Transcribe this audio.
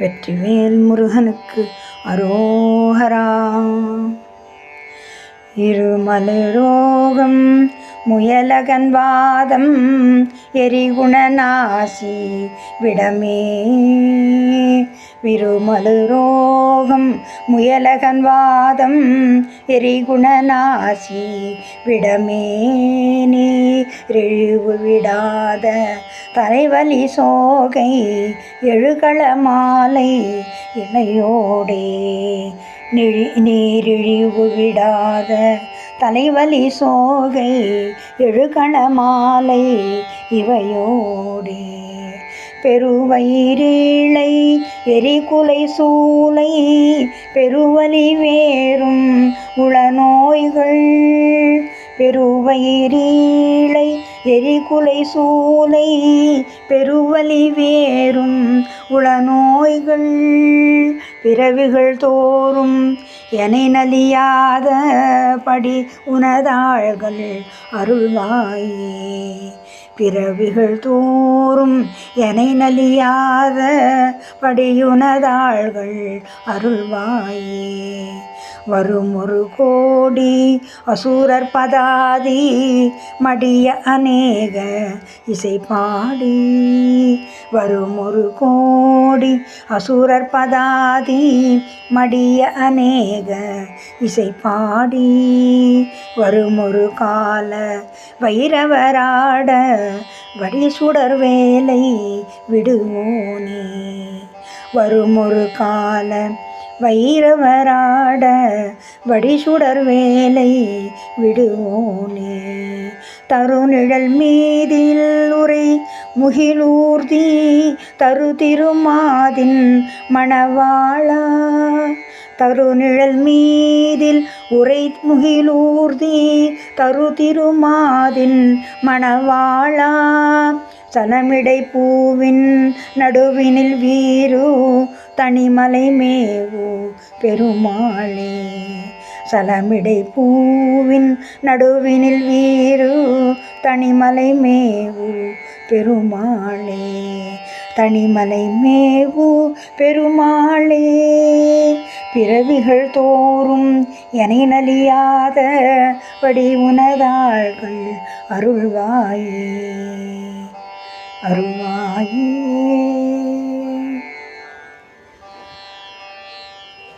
வெற்றிவேல் முருகனுக்கு அரோகரா. இருமலரோகம் முயலகன் வாதம் எரிகுணநாசி விடமே. விருமலுரோகம் முயலகன் வாதம் எரிகுணநாசி விடமே ரெழிவு விடாத தலைவலி சோகை எழுகள மாலை இணையோடே நிழி நீரிழிவு விடாத தலைவலி சோகை எழுகண மாலை இவையோடே பெருவயிரீழை எரிகுலை சூளை பெருவலி வேறும் உளநோய்கள். பெருவயிரீழை எரிகுலை சூளை பெருவலி வேறும் உளநோய்கள். பிறவிகள் தோறும் எனை நலியாதபடி உனதாள்கள் அருள்வாயே. பிறவிகள் தோறும் எனை நலியாத படியுனதாள்கள் அருள்வாயே. வரும் ஒரு கோடி அசூரர் பதாதி மடிய அநேக இசை பாடி. வரும் ஒரு கோடி அசூரர் பதாதி மடிய அநேக இசை பாடி. வரும் ஒரு கால வைரவராட வடி சுடர் வேலை விடுவோனே வரும் ஒரு கால வைரவராட வடிசுடர் வேலை விடுவோனே. தருநிழல் மீதில் உரை முகிலூர்தி தரு திருமாதின் மணவாளா. தருநிழல் மீதில் உரை முகிலூர்தி தரு திருமாதின் மணவாளா. சனமிடை பூவின் நடுவினில் வீரு தனிமலை மேவு பெருமாளே. சலமிடை பூவின் நடுவினில் வீரு தனிமலை மேவு பெருமாளே. தனிமலை மேவு பெருமாளே. பிறவிகள் தோறும் எனை நலியாத படி உனதாள்கள் அருள்வாயே. அருள்வாயே.